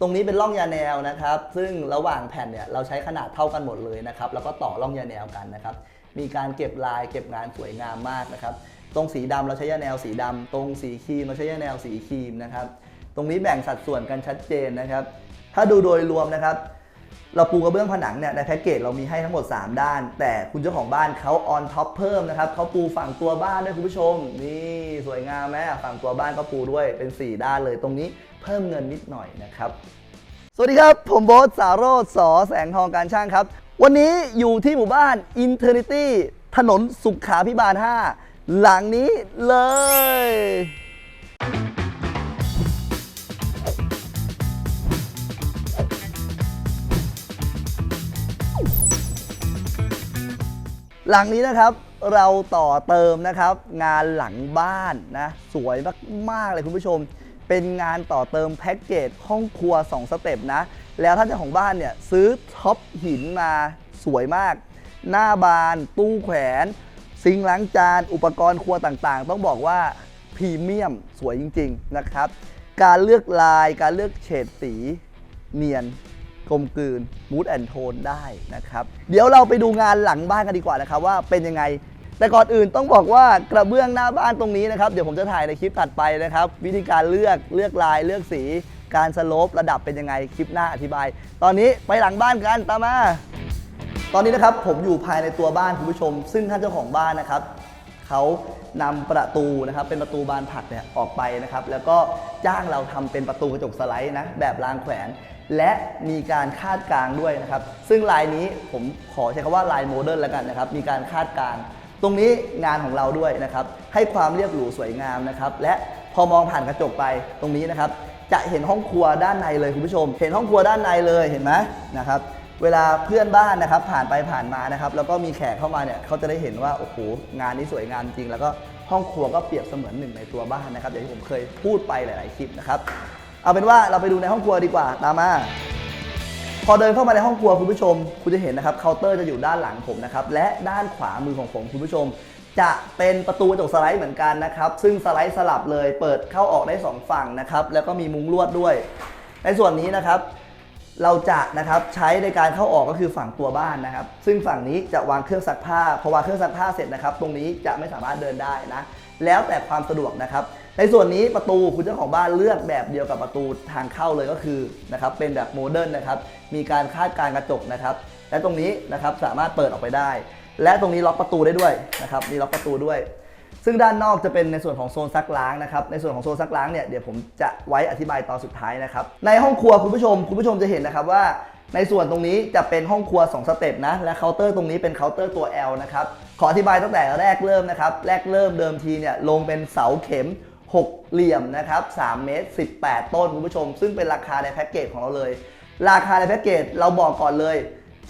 ตรงนี้เป็นร่องยาแนวนะครับ ซึ่งระหว่างแผ่นเนี่ยเราใช้ขนาดเท่ากันหมดเลยนะครับ แล้วก็ต่อร่องยาแนวกันนะครับ มีการเก็บลายเก็บงานสวยงามมากนะครับ ตรงสีดำเราใช้ยาแนวสีดำตรงสีครีมเราใช้ยาแนวสีครีมนะครับ ตรงนี้แบ่งสัดส่วนกันชัดเจนนะครับ ถ้าดูโดยรวมนะครับ เราปูกระเบื้องผนังเนี่ยในแพ็กเกจเรามีให้ทั้งหมด 3 ด้าน แต่คุณเจ้าของบ้านเขาออนท็อปเพิ่มนะครับเขาปูฝั่งตัวบ้านด้วยคุณผู้ชม นี่สวยงามไหมฝั่งตัวบ้านก็ปูด้วยเป็น 4 ด้านเลยตรงนี้เพิ่มเงินนิดหน่อยนะครับ สวัสดีครับ ผมโบ๊ทสารโรธสอแสงทองการช่างครับ วันนี้อยู่ที่หมู่บ้าน Eternity ถนนสุขาพิบาล 5 หลังนี้เลย หลังนี้นะครับเราต่อเติมนะครับ งานหลังบ้านนะสวยมากๆเลยคุณผู้ชม เป็นงานต่อเติมแพ็กเกจห้องครัว 2 สเต็ปนะ แล้วท่านเจ้าของบ้านเนี่ยซื้อท็อปหินมาสวยมาก หน้าบาน ตู้แขวน ซิงล้างจาน อุปกรณ์ครัวต่างๆ ต้องบอกว่าพรีเมียมสวยจริง ๆ นะครับ การเลือกลายการเลือกเฉดสีเนียน กลมกลืนมูดแอนโทนได้นะครับ เดี๋ยวเราไปดูงานหลังบ้านกันดีกว่านะครับว่าเป็นยังไง แต่ก่อนอื่นต้องบอกว่ากระเบื้องหน้าบ้านตรงนี้นะครับ เดี๋ยวผมจะถ่ายในคลิปถัดไปนะครับ วิธีการเลือกเลือกลายเลือกสี การสโลประดับเป็นยังไงคลิปหน้าอธิบาย ตอนนี้ไปหลังบ้านกันตามมา ตอนนี้นะครับผมอยู่ภายในตัวบ้านคุณผู้ชม ซึ่งท่านเจ้าของบ้านนะครับเขานำประตูนะครับเป็นประตูบานผักเนี่ยออกไปนะครับแล้วก็จ้างเราทำเป็นประตูกระจกสไลด์นะแบบรางแขวน และมีการคาดกลางด้วยนะครับ ซึ่งลายนี้ผมขอใช้คำว่าลายโมเดิร์นแล้วกันนะครับ มีการคาดกลางตรงนี้งานของเราด้วยนะครับ ให้ความเรียบหรูสวยงามนะครับ และพอมองผ่านกระจกไปตรงนี้นะครับ จะเห็นห้องครัวด้านในเลยคุณผู้ชม เห็นห้องครัวด้านในเลยเห็นไหมนะครับเวลาเพื่อนบ้านนะครับผ่านไปผ่านมานะครับแล้วก็มีแขกเข้ามาเนี่ยเขาจะได้เห็นว่าโอ้โหงานนี้สวยงามจริง แล้วก็ห้องครัวก็เปรียบเสมือนหนึ่งในตัวบ้านนะครับอย่างที่ผมเคยพูดไปหลาย ๆ คลิปนะครับ เอาเป็นว่าเราไปดูในห้องครัวดีกว่าตามมา พอเดินเข้ามาในห้องครัวคุณผู้ชม คุณจะเห็นนะครับเคาน์เตอร์จะอยู่ด้านหลังผมนะครับและด้านขวามือของผมคุณผู้ชม จะเป็นประตูกระจกสไลด์เหมือนกันนะครับซึ่งสไลด์สลับเลยเปิดเข้าออกได้สองฝั่งนะครับแล้วก็มีมุ้งลวดด้วย ในส่วนนี้นะครับเราจะนะครับใช้ในการเข้าออกก็คือฝั่งตัวบ้านนะครับ ซึ่งฝั่งนี้จะวางเครื่องซักผ้าพอวางเครื่องซักผ้าเสร็จนะครับ ตรงนี้จะไม่สามารถเดินได้นะ แล้วแต่ความสะดวกนะครับ ในส่วนนี้ประตูคุณเจ้าของบ้านเลือกแบบเดียวกับประตูทางเข้าเลยก็คือนะครับเป็นแบบโมเดิร์นนะครับมีการคาดการกระจกนะครับ และตรงนี้นะครับสามารถเปิดออกไปได้ และตรงนี้ล็อกประตูได้ด้วยนะครับมีล็อกประตูด้วยซึ่งด้านนอกจะเป็นในส่วนของโซนซักล้างนะครับ ในส่วนของโซนซักล้างเนี่ยเดี๋ยวผมจะไว้อธิบายตอนสุดท้ายนะครับ ในห้องครัวคุณผู้ชมคุณผู้ชมจะเห็นนะครับว่า ในส่วนตรงนี้จะเป็นห้องครัว 2 สเต็ปนะ และเคาน์เตอร์ตรงนี้เป็นเคาน์เตอร์ตัว L นะครับ ขออธิบายตั้งแต่แรกเริ่มนะครับ แรกเริ่มเดิมทีเนี่ยลงเป็นเสาเข็ม 6 เหลี่ยมนะครับ3เมตร 18 ต้นคุณผู้ชม ซึ่งเป็นราคาในแพ็กเกจของเราเลย ราคาในแพ็กเกจเราบอกก่อนเลย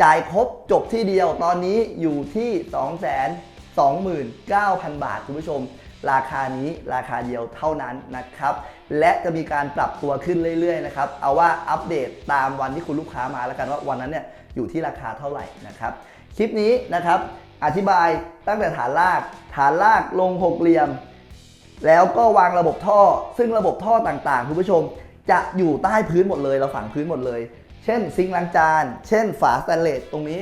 จ่ายครบจบที่เดียวตอนนี้อยู่ที่ 2 2 9 0 0 0 บาทคุณผู้ชม ราคานี้ราคาเดียวเท่านั้นนะครับ และจะมีการปรับตัวขึ้นเรื่อยๆนะครับ เอาว่าอัปเดตตามวันที่คุณลูกค้ามาแล้วกันว่าวันนั้นเนี่ยอยู่ที่ราคาเท่าไหร่นะครับ คลิปนี้นะครับอธิบายตั้งแต่ฐานราก ฐานรากลงหกเหลี่ยม แล้วก็วางระบบท่อ ซึ่งระบบท่อต่างๆคุณผู้ชม จะอยู่ใต้พื้นหมดเลยเราฝังพื้นหมดเลย เช่นซิงค์ล้างจาน เช่นฝาสแตนเลสตรงนี้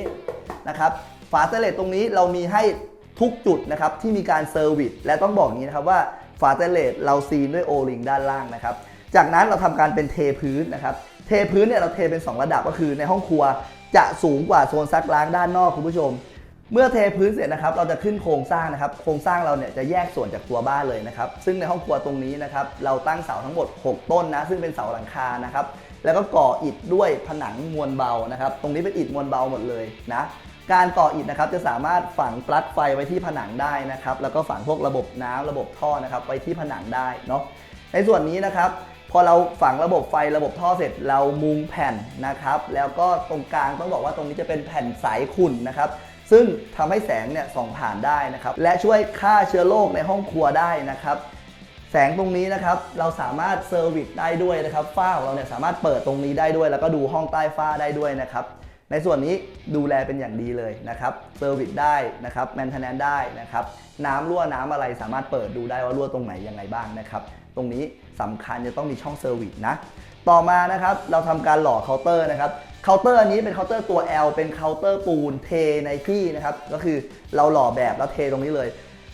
นะครับ ฝาสแตนเลสตรงนี้เรามีให้ ทุกจุดนะครับที่มีการเซอร์วิสและต้องบอกอย่างนี้นะครับว่าฝาสแตเลสเราซีนด้วยโอลิงด้านล่างนะครับ จากนั้นเราทำการเป็นเทพื้นนะครับ เทพื้นเนี่ยเราเทเป็น 2 ระดับก็คือในห้องครัวจะสูงกว่าโซนซักล้างด้านนอกคุณผู้ชม เมื่อเทพื้นเสร็จนะครับ เราจะขึ้นโครงสร้างนะครับ โครงสร้างเราเนี่ยจะแยกส่วนจากตัวบ้านเลยนะครับ ซึ่งในห้องครัวตรงนี้นะครับ เราตั้งเสาทั้งหมด 6 ต้นนะ ซึ่งเป็นเสาหลังคานะครับ แล้วก็ก่ออิฐด้วยผนังมวลเบานะครับ ตรงนี้เป็นอิฐมวลเบาหมดเลยนะ การก่ออิฐนะครับจะสามารถฝังปลั๊กไฟไว้ที่ผนังได้นะครับแล้วก็ฝังพวกระบบน้ำระบบท่อนะครับไว้ที่ผนังได้เนาะในส่วนนี้นะครับพอเราฝังระบบไฟระบบท่อเสร็จเรามุงแผ่นนะครับ แล้วก็ตรงกลางต้องบอกว่าตรงนี้จะเป็นแผ่นใสขุ่นนะครับซึ่งทำให้แสงเนี่ยส่องผ่านได้นะครับ และช่วยฆ่าเชื้อโรคในห้องครัวได้นะครับ แสงตรงนี้นะครับเราสามารถเซอร์วิสได้ด้วยนะครับฝ้าของเราเนี่ยสามารถเปิดตรงนี้ได้ด้วย แล้วก็ดูห้องใต้ฝ้าได้ด้วยนะครับ ในส่วนนี้ดูแลเป็นอย่างดีเลยนะครับเซอร์วิสได้นะครับแมนเทนแนนได้นะครับน้ำรั่วน้ำอะไรสามารถเปิดดูได้ว่ารั่วตรงไหนยังไงบ้างนะครับตรงนี้สำคัญจะต้องมีช่องเซอร์วิสนะต่อมานะครับเราทำการหล่อเคาน์เตอร์นะครับเคาน์เตอร์อันนี้เป็นเคาน์เตอร์ตัว L เป็นเคาน์เตอร์ปูนเทในที่นะครับก็คือเราหล่อแบบแล้วเทตรงนี้เลย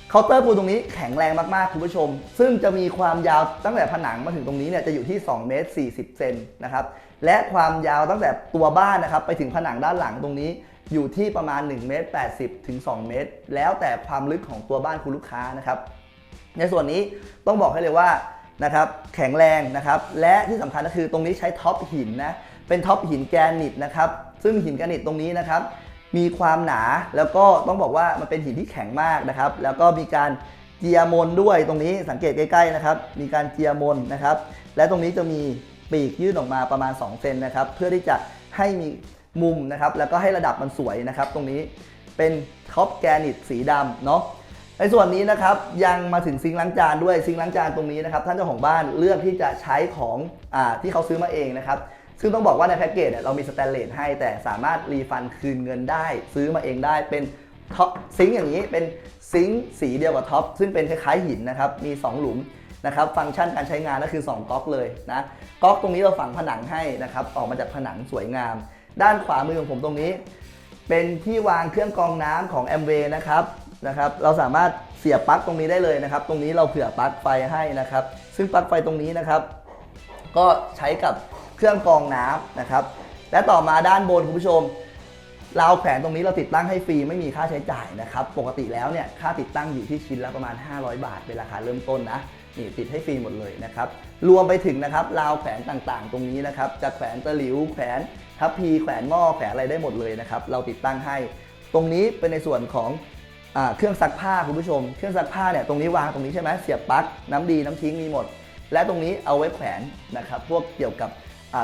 เคาน์เตอร์ปูนตรงนี้แข็งแรงมากๆคุณผู้ชม ซึ่งจะมีความยาวตั้งแต่ผนังมาถึงตรงนี้เนี่ยจะอยู่ที่2เมตร40เซนนะครับ และความยาวตั้งแต่ตัวบ้านนะครับไปถึงผนังด้านหลังตรงนี้อยู่ที่ประมาณ1เมตร80 ถึง 2 เมตร แล้วแต่ความลึกของตัวบ้านคุณลูกค้านะครับ ในส่วนนี้ต้องบอกให้เลยว่านะครับแข็งแรงนะครับ และที่สำคัญก็คือตรงนี้ใช้ท็อปหินนะเป็นท็อปหินแกรนิตนะครับ ซึ่งหินแกรนิตตรงนี้นะครับ มีความหนาแล้วก็ต้องบอกว่ามันเป็นหินที่แข็งมากนะครับ แล้วก็มีการเจียมนด้วยตรงนี้สังเกตใกล้ๆนะครับ มีการเจียมนนะครับ และตรงนี้จะมี ปีกยื่นออกมาประมาณ2เซนนะครับเพื่อที่จะให้มีมุมนะครับแล้วก็ให้ระดับมันสวยนะครับ ตรงนี้เป็นท็อปแกรนิตสีดำเนาะในส่วนนี้นะครับยังมาถึงซิงล้างจานด้วยซิงล้างจานตรงนี้นะครับท่านเจ้าของบ้านเลือกที่จะใช้ของอาที่เขาซื้อมาเองนะครับซึ่งต้องบอกว่าในแพ็กเกจเนี่ยเรามีสแตนเลสให้แต่สามารถรีฟันคืนเงินได้ ซื้อมาเองได้เป็นท็อปซิงอย่างนี้เป็นซิงสีเดียวกับท็อปซึ่งเป็นคล้ายๆหินนะครับมี 2 หลุม นะครับฟังก์ชันการใช้งานก็คือ 2ก๊อกเลยนะก๊อกตรงนี้เราฝังผนังให้นะครับออกมาจากผนังสวยงาม ด้านขวามือของผมตรงนี้ เป็นที่วางเครื่องกรองน้ำของ a m w a y นะครับนะครับเราสามารถเสียบปลั๊กตรงนี้ได้เลยนะครับ ตรงนี้เราเผื่อปลั๊กไฟให้นะครับ ซึ่งปลั๊กไฟตรงนี้นะครับ ก็ใช้กับเครื่องกรองน้ำนะครับ และต่อมาด้านบนคุณผู้ชมราวแขวนตรงนี้เราติดตั้งให้ฟรีไม่มีค่าใช้จ่ายนะครับ ปกติแล้วเนี่ยค่าติดตั้งอยู่ที่ชิ้นละประมาณ 500 บาทเป็นราคาเริ่มต้นนะ นี่ติดให้ฟรีหมดเลยนะครับ รวมไปถึงนะครับราวแขวนต่างๆ ตรงนี้นะครับจะแขวนตะหลิวแขวนทัพพีแขวนหม้อแขวนอะไรได้หมดเลยนะครับ เราติดตั้งให้ ตรงนี้เป็นในส่วนของอเครื่องซักผ้าคุณผู้ชม เครื่องซักผ้าเนี่ยตรงนี้วางตรงนี้ใช่ไหมเสียบปลั๊กน้ำดีน้ำทิ้งมีหมด และตรงนี้เอาไว้แขวนนะครับ พวกเกี่ยวกับ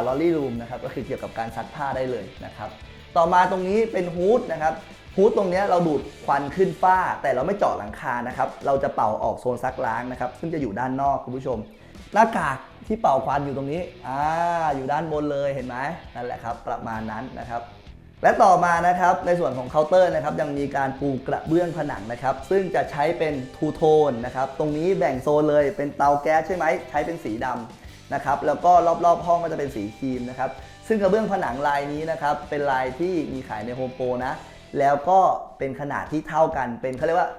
ลอรี่รูมนะครับก็คือเกี่ยวกับการซักผ้าได้เลยนะครับ ต่อมาตรงนี้เป็นฮูดนะครับ ฮูดตรงนี้เราดูดควันขึ้นฝ้า แต่เราไม่เจาะหลังคานะครับ เราจะเป่าออกโซนซักล้างนะครับ ซึ่งจะอยู่ด้านนอกคุณผู้ชม หน้ากากที่เป่าควันอยู่ตรงนี้อ่าอยู่ด้านบนเลยเห็นไหมนั่นแหละครับ ประมาณนั้นนะครับและต่อมานะครับในส่วนของเคาน์เตอร์นะครับยังมีการปูกระเบื้องผนังนะครับ ซึ่งจะใช้เป็นทูโทนนะครับ ตรงนี้แบ่งโซนเลยเป็นเตาแก๊สใช่ไหมใช้เป็นสีดำนะครับ แล้วก็รอบๆห้องก็จะเป็นสีครีมนะครับ ซึ่งกระเบื้องผนังลายนี้นะครับ เป็นลายที่มีขายในโฮมโปรนะ แล้วก็เป็นขนาดที่เท่ากัน เป็นเขาเรียกว่า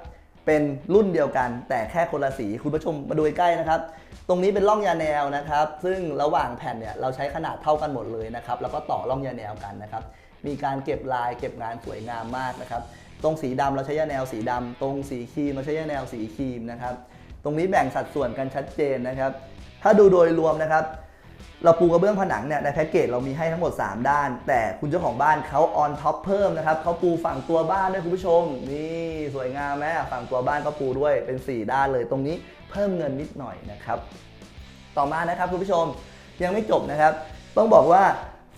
เป็นรุ่นเดียวกัน แต่แค่คนละสีคุณผู้ชมมาดูใกล้นะครับ ตรงนี้เป็นร่องยาแนวนะครับ ซึ่งระหว่างแผ่นเนี่ยเราใช้ขนาดเท่ากันหมดเลยนะครับ แล้วก็ต่อร่องยาแนวกันนะครับ มีการเก็บลายเก็บงานสวยงามมากนะครับ ตรงสีดำเราใช้ยาแนวสีดำตรงสีครีมเราใช้ยาแนวสีครีมนะครับ ตรงนี้แบ่งสัดส่วนกันชัดเจนนะครับ ถ้าดูโดยรวมนะครับ เราปูกระเบื้องผนังเนี่ยในแพ็กเกจเรามีให้ทั้งหมด 3 ด้าน แต่คุณเจ้าของบ้านเขาออนท็อปเพิ่มนะครับเขาปูฝั่งตัวบ้านด้วยคุณผู้ชม นี่สวยงามไหมฝั่งตัวบ้านก็ปูด้วยเป็น 4 ด้านเลยตรงนี้เพิ่มเงินนิดหน่อยนะครับ ต่อมานะครับคุณผู้ชมยังไม่จบนะครับ ต้องบอกว่า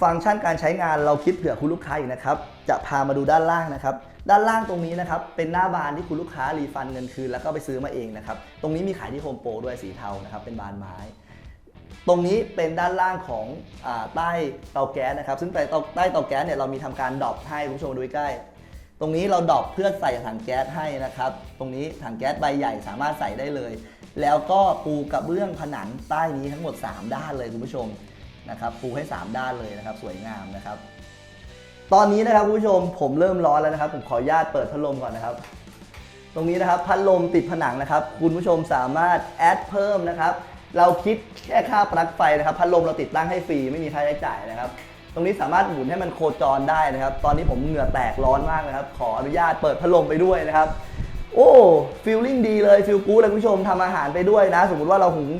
ฟังก์ชันการใช้งานเราคิดเผื่อคุณลูกค้าอีกนะครับจะพามาดูด้านล่างนะครับด้านล่างตรงนี้นะครับเป็นหน้าบานที่คุณลูกค้ารีฟันเงินคืนแล้วก็ไปซื้อมาเองนะครับตรงนี้มีขายที่โฮมโปรด้วยสีเทานะครับเป็นบานไม้ ตรงนี้เป็นด้านล่างของอใต้เตาแก๊สนะครับ ซึ่งใต้เตาใต้เตาแก๊สเนี่ยเรามีทำการดรอปให้คุณผู้ชมดูใกล้ ตรงนี้เราดรอปเพื่อใส่ถังแก๊สให้นะครับ ตรงนี้ถังแก๊สใบใหญ่สามารถใส่ได้เลย แล้วก็ปูกระเบื้องผนังใต้นี้ทั้งหมด 3 ด้านเลยคุณผู้ชมนะครับ ปูให้ 3 ด้านเลยนะครับ สวยงามนะครับ ตอนนี้นะครับคุณผู้ชมผมเริ่มร้อนแล้วนะครับ ผมขออนุญาตเปิดพัดลมก่อนนะครับตรงนี้นะครับพัดลมติดผนังนะครับ คุณผู้ชมสามารถแอดเพิ่มนะครับ เราคิดแค่ค่าปลั๊กไฟนะครับพัดลมเราติดตั้งให้ฟรีไม่มีค่าใช้จ่ายนะครับ ตรงนี้สามารถหมุนให้มันโคจรได้นะครับ ตอนนี้ผมเหงื่อแตกร้อนมากนะครับ ขออนุญาตเปิดพัดลมไปด้วยนะครับ โอ้ฟีลลิ่งดีเลยฟีลกู๊ดเลยคุณผู้ชมทำอาหารไปด้วยนะ สมมุติว่าเราหุง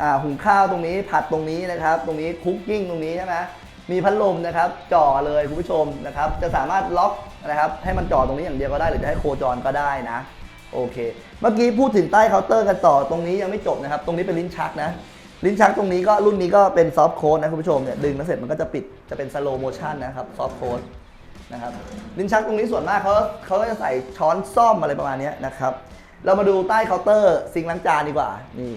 อาหุงข้าวตรงนี้ผัดตรงนี้นะครับ ตรงนี้คุกกิ้งตรงนี้ใช่ไหมมีพัดลมนะครับจ่อเลยคุณผู้ชมนะครับ จะสามารถล็อกนะครับ ให้มันจ่อตรงนี้อย่างเดียวก็ได้หรือจะให้โคจรก็ได้นะ โอเค เมื่อกี้พูดถึงใต้เคาน์เตอร์กันต่อตรงนี้ยังไม่จบนะครับ ตรงนี้เป็นลิ้นชักนะ ลิ้นชักตรงนี้ก็รุ่นนี้ก็เป็นซอฟต์โค้ดนะคุณผู้ชมเนี่ยดึงแล้วเสร็จมันก็จะปิดจะเป็นสโลโมชันนะครับซอฟต์โค้ดนะครับลิ้นชักตรงนี้ส่วนมากเขาเขาก็จะใส่ช้อนซ่อมอะไรประมาณนี้นะครับ เรามาดูใต้เคาน์เตอร์ซิงล้างจานดีกว่านี่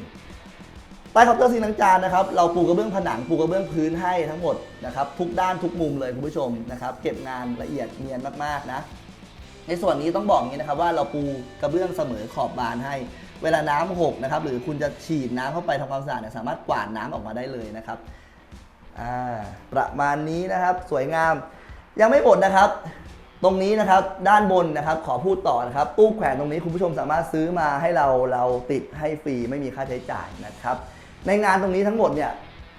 ใต้เคาน์เตอร์ซิงล้างจานนะครับเราปูกระเบื้องผนังปูกระเบื้องพื้นให้ทั้งหมดนะครับทุกด้านทุกมุมเลยคุณผู้ชมนะครับเก็บงานละเอียดเนียนมากๆนะ ในส่วนนี้ต้องบอกอย่างนี้นะครับว่าเราปูกระเบื้องเสมอขอบบานให้ เวลาน้ำหกนะครับหรือคุณจะฉีดน้ำเข้าไปทำความสะอาดเนี่ยสามารถกวาดน้ำออกมาได้เลยนะครับประมาณนี้นะครับสวยงาม ยังไม่หมดนะครับ ตรงนี้นะครับด้านบนนะครับขอพูดต่อนะครับตู้แขวนตรงนี้คุณผู้ชมสามารถซื้อมาให้เราเราติดให้ฟรีไม่มีค่าใช้จ่ายนะครับ ในงานตรงนี้ทั้งหมดเนี่ย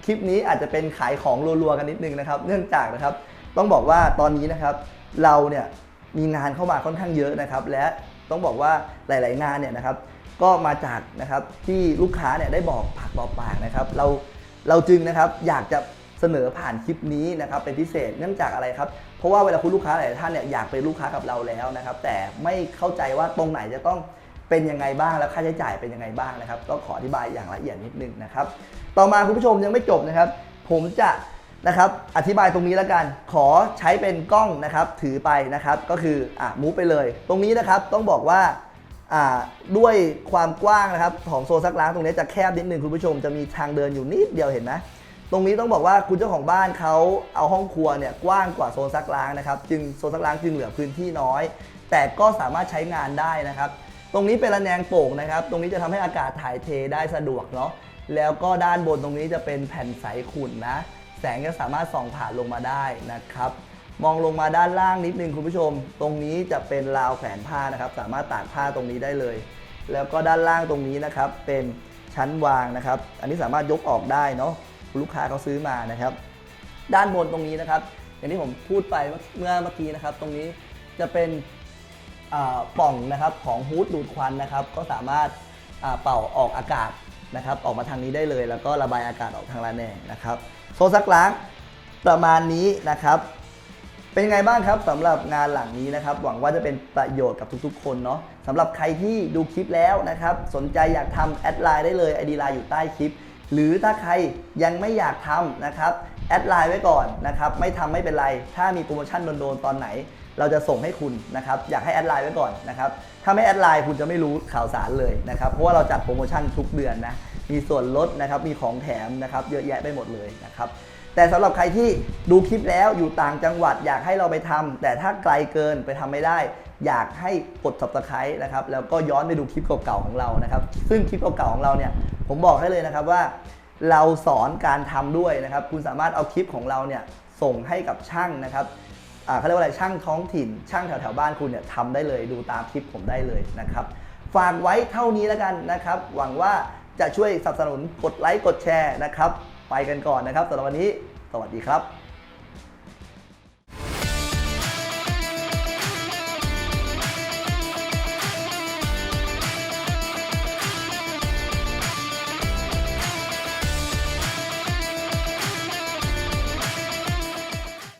คลิปนี้อาจจะเป็นขายของรัวๆกันนิดนึงนะครับ เนื่องจากนะครับ ต้องบอกว่าตอนนี้นะครับเราเนี่ย มีงานเข้ามาค่อนข้างเยอะนะครับ และต้องบอกว่าหลาย ๆ งานเนี่ยนะครับ ก็มาจากนะครับที่ลูกค้าเนี่ยได้บอกปากบอกปากนะครับ เราเราจึงนะครับอยากจะเสนอผ่านคลิปนี้นะครับเป็นพิเศษเนื่องจากอะไรครับ เพราะว่าเวลาคุณลูกค้าหลายท่านเนี่ยอยากเป็นลูกค้ากับเราแล้วนะครับ แต่ไม่เข้าใจว่าตรงไหนจะต้องเป็นยังไงบ้างแล้วค่าใช้จ่ายเป็นยังไงบ้างนะครับ ก็ขออธิบายอย่างละเอียดนิดนึงนะครับ ต่อมาคุณผู้ชมยังไม่จบนะครับ ผมจะ นะครับ อธิบายตรงนี้แล้วกัน ขอใช้เป็นกล้องนะครับ ถือไปนะครับ ก็คืออะมูฟไปเลย ตรงนี้นะครับต้องบอกว่าอ่าด้วยความกว้างนะครับของโซนซักล้างตรงนี้จะแคบนิดนึงคุณผู้ชมจะมีทางเดินอยู่นิดเดียวเห็นไหมตรงนี้ต้องบอกว่าคุณเจ้าของบ้านเขาเอาห้องครัวเนี่ยกว้างกว่าโซนซักล้างนะครับ จึงโซนซักล้างจึงเหลือพื้นที่น้อย แต่ก็สามารถใช้งานได้นะครับ ตรงนี้เป็นระแนงโป่งนะครับ ตรงนี้จะทำให้อากาศถ่ายเทได้สะดวกเนาะแล้วก็ด้านบนตรงนี้จะเป็นแผ่นใสขุ่นนะ แสงจะสามารถส่องผ่านลงมาได้นะครับมองลงมาด้านล่างนิดนึงคุณผู้ชม ตรงนี้จะเป็นราวแขวนผ้านะครับ สามารถตากผ้าตรงนี้ได้เลย แล้วก็ด้านล่างตรงนี้นะครับเป็นชั้นวางนะครับ อันนี้สามารถยกออกได้เนาะลูกค้าเขาซื้อมานะครับ ด้านบนตรงนี้นะครับ อย่างที่ผมพูดไปเมื่อเมื่อกี้นะครับ ตรงนี้จะเป็นป่องนะครับของฮูดดูดควันนะครับ ก็สามารถเป่าออกอากาศ นะครับออกมาทางนี้ได้เลย แล้วก็ระบายอากาศออกทางระแนงนะครับโซซักล้างประมาณนี้นะครับเป็นไงบ้างครับสำหรับงานหลังนี้นะครับ หวังว่าจะเป็นประโยชน์กับทุกๆ คนเนาะสำหรับใครที่ดูคลิปแล้วนะครับ สนใจอยากทำแอดไลน์ได้เลยไอดีไลน์อยู่ใต้คลิป หรือถ้าใครยังไม่อยากทำนะครับแอดไลน์ไว้ก่อนนะครับ ไม่ทำไม่เป็นไร ถ้ามีโปรโมชั่นโดนๆตอนไหน เราจะส่งให้คุณนะครับอยากให้แอดไลน์ไว้ก่อนนะครับถ้าไม่แอดไลน์คุณจะไม่รู้ข่าวสารเลยนะครับเพราะว่าเราจัดโปรโมชั่นทุกเดือนนะมีส่วนลดนะครับมีของแถมนะครับเยอะแยะไปหมดเลยนะครับแต่สำหรับใครที่ดูคลิปแล้วอยู่ต่างจังหวัดอยากให้เราไปทำแต่ถ้าไกลเกินไปทำไม่ได้ อยากให้กด subscribe นะครับแล้วก็ย้อนไปดูคลิปเก่าๆของเรานะครับซึ่งคลิปเก่าๆของเราเนี่ยผมบอกให้เลยนะครับว่า เราสอนการทำด้วยนะครับคุณสามารถเอาคลิปของเราเนี่ยส่งให้กับช่างนะครับ เขาเรียกว่าอะไรช่างท้องถิ่น ช่างแถวๆบ้านคุณเนี่ยทำได้เลยดูตามคลิปผมได้เลยนะครับฝากไว้เท่านี้แล้วกันนะครับ หวังว่าจะช่วยสนับสนุนกดไลค์กดแชร์นะครับ ไปกันก่อนนะครับสำหรับวันนี้ สวัสดีครับ